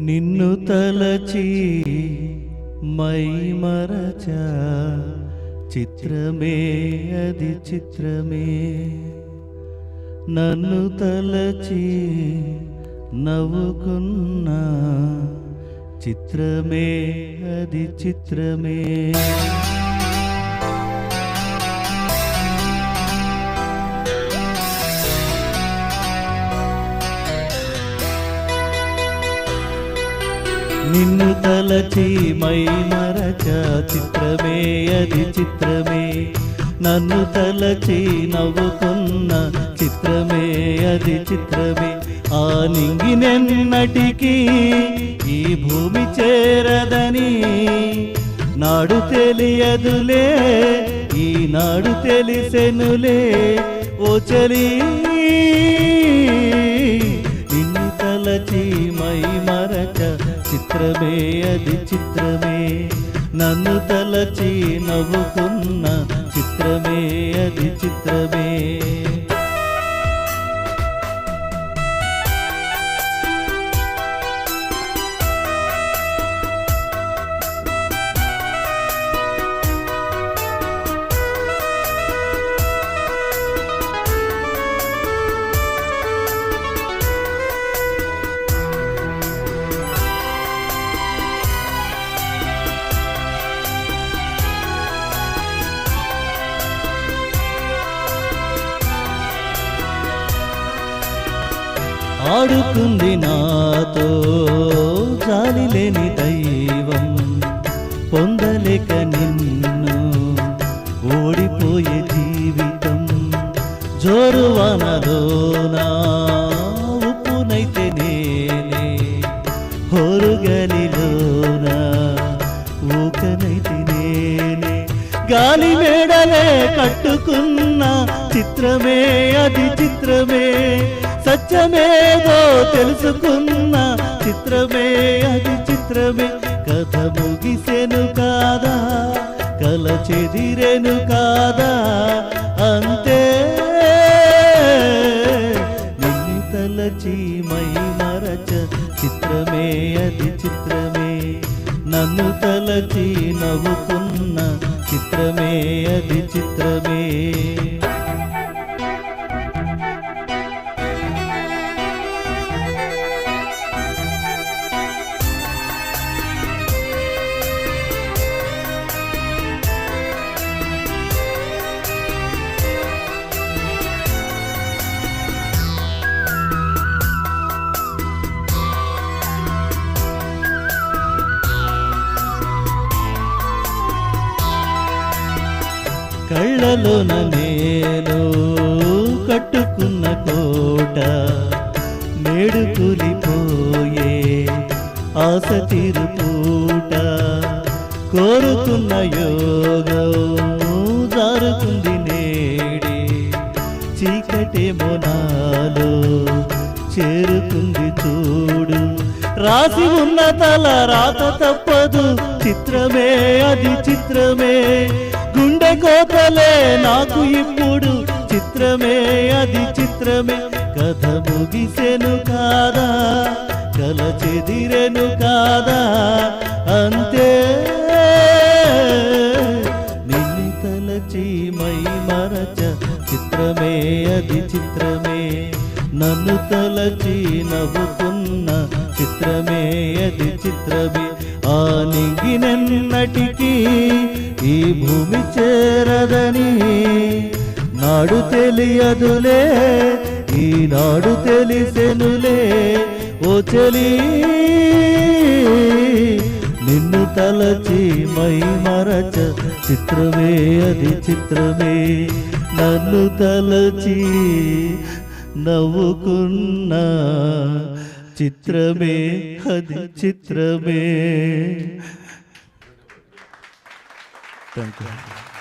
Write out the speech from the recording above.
నిన్ను తలచి మై మరచ చిత్రమే అది చిత్రమే. నన్ను తలచి నవ్వుకున్నా చిత్రమే అది చిత్రమే. నిన్ను తలచి మై మరచ చిత్రమే అది చిత్రమే. నన్ను తలచి నవ్వుకున్న చిత్రమే అది చిత్రమే. ఆ నింగినెన్నటికీ ఈ భూమి చేరదని నాడు తెలియదులే ఈనాడు తెలిసెనులే. ఓ చలి నిన్ను తలచి మై మరచ చిత్రమే అది చిత్రమే. నన్ను తలచి నవ్వుకున్న చిత్రమే అది చిత్రమే. ఆడుకుంది నాతో. జాలి లేని దైవం పొందలేక నిన్ను ఓడిపోయే జీవితం జోరువానలోనా ఉప్పునైతే నేనే హోరుగలిలోనా ఊకనైతే నేనే గాలి మేడలే కట్టుకున్న చిత్రమే అది చిత్రమే. సత్యమేదో తెలుసుకున్న చిత్రమే అది చిత్రమే. కథ ముగిసెను కాదా? కల చెదిరెను కాదా? అంతే. నిన్ను తలచి మై మరచ చిత్రమే అది చిత్రమే. నన్ను తలచి నవ్వుకున్న చిత్రమే అది చిత్రమే. కళ్ళలోన నేను కట్టుకున్న కోట నేడు కూలిపోయే ఆశ తీరుపూట. కోరుకున్న యోగం జారుకుంది నేడి చీకటి నాలో చేరుకుంది చూడు. రాసి ఉన్న తల రాత తప్పదు చిత్రమే అది చిత్రమే. గుండె గోతలే నాకు ఇప్పుడు చిత్రమే అది చిత్రమే. కథ ముగిసెను కాదా కల చెదిరెను కాదా? అంతే నిన్ను తలచి మై మరచ చిత్రమే అది చిత్రమే. నన్ను తలచి నవ్వుకున్న చిత్రమే అది చిత్రమే. ఆ నింగినెన్నటికీ ఈ భూమి చేరదని నాడు తెలియదులే ఈనాడు తెలిసెనులే. ఓ చెలి నిన్ను తలచి మై మరచ చిత్రమే అది చిత్రమే. నన్ను తలచి నవ్వుకున్న చిత్రమే అది చిత్రమే థ్యాంక్ యూ